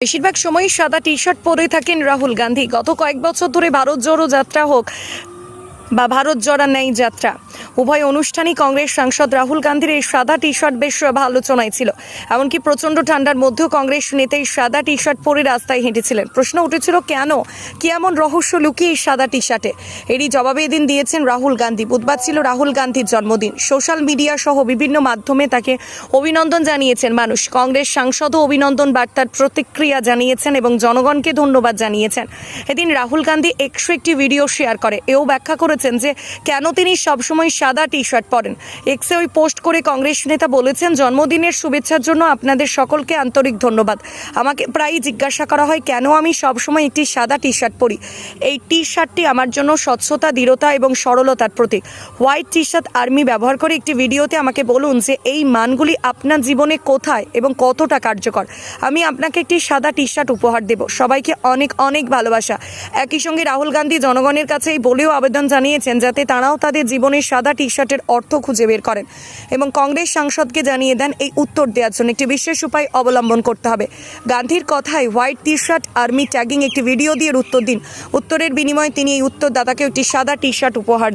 বেশিরভাগ সময়ই সাদা টি শার্ট পরে থাকেন রাহুল গান্ধী। গত কয়েক বছর ধরে ভারত জোড়ো যাত্রা হোক বা ভারত জড়া নেই যাত্রা। উভয় অনুষ্ঠানই কংগ্রেস সাংসদ রাহুল গান্ধীর এই সাদা টি শার্ট বেশ আলোচনায় ছিল। এমনকি প্রচণ্ড ঠান্ডার মধ্যেও কংগ্রেস নেতা এই সাদা টি শার্ট পরে রাস্তায় হেঁটেছিলেন। প্রশ্ন উঠেছিল, কেন? কি এমন রহস্য লুকিয়ে এই সাদা টি শার্টে এরই জবাবে এদিন দিয়েছেন রাহুল গান্ধী। বুধবার ছিল রাহুল গান্ধীর জন্মদিন। সোশ্যাল মিডিয়া সহ বিভিন্ন মাধ্যমে তাকে অভিনন্দন জানিয়েছেন মানুষ। কংগ্রেস সাংসদও অভিনন্দন বার্তার প্রতিক্রিয়া জানিয়েছেন এবং জনগণকে ধন্যবাদ জানিয়েছেন। এদিন রাহুল গান্ধী একশো একটি ভিডিও শেয়ার করে। এও ব্যাখ্যা করেছেন যে কেন তিনি সবসময় সাদা টি শার্ট পরেন। এক্সে ওই পোস্ট করে কংগ্রেস নেতা বলেছেন, জন্মদিনের শুভেচ্ছার জন্য আপনাদের সকলকে আন্তরিক ধন্যবাদ। আমাকে প্রায়ই জিজ্ঞাসা করা হয়, কেন আমি সবসময় একটি সাদা টি শার্ট পরি? এই টি শার্টটি আমার জন্য স্বচ্ছতা, দৃঢ়তা এবং সরলতার প্রতীক। হোয়াইট টি শার্ট আর্মি ব্যবহার করে একটি ভিডিওতে আমাকে বলুন যে এই মানগুলি আপনার জীবনে কোথায় এবং কতটা কার্যকর। আমি আপনাকে একটি সাদা টি শার্ট উপহার দেব। সবাইকে অনেক অনেক ভালোবাসা। একই সঙ্গে রাহুল গান্ধী জনগণের কাছে এই বলেও আবেদন জানিয়েছেন যাতে তারাও তাদের জীবনের সাদা টি শার্টের অর্থ খুঁজে বের করেন এবং কংগ্রেস সাংসদকে জানিয়ে দেন এই উত্তর দেওয়ার জন্য একটি বিশেষ উপায় অবলম্বন করতে হবে। গান্ধীর কথায় white T shirt army tagging একটি ভিডিও দিয়ে উত্তর দিন। উত্তরের বিনিময়ে তিনি এই উত্তরদাতাকে একটি সাদা টি শার্ট উপহার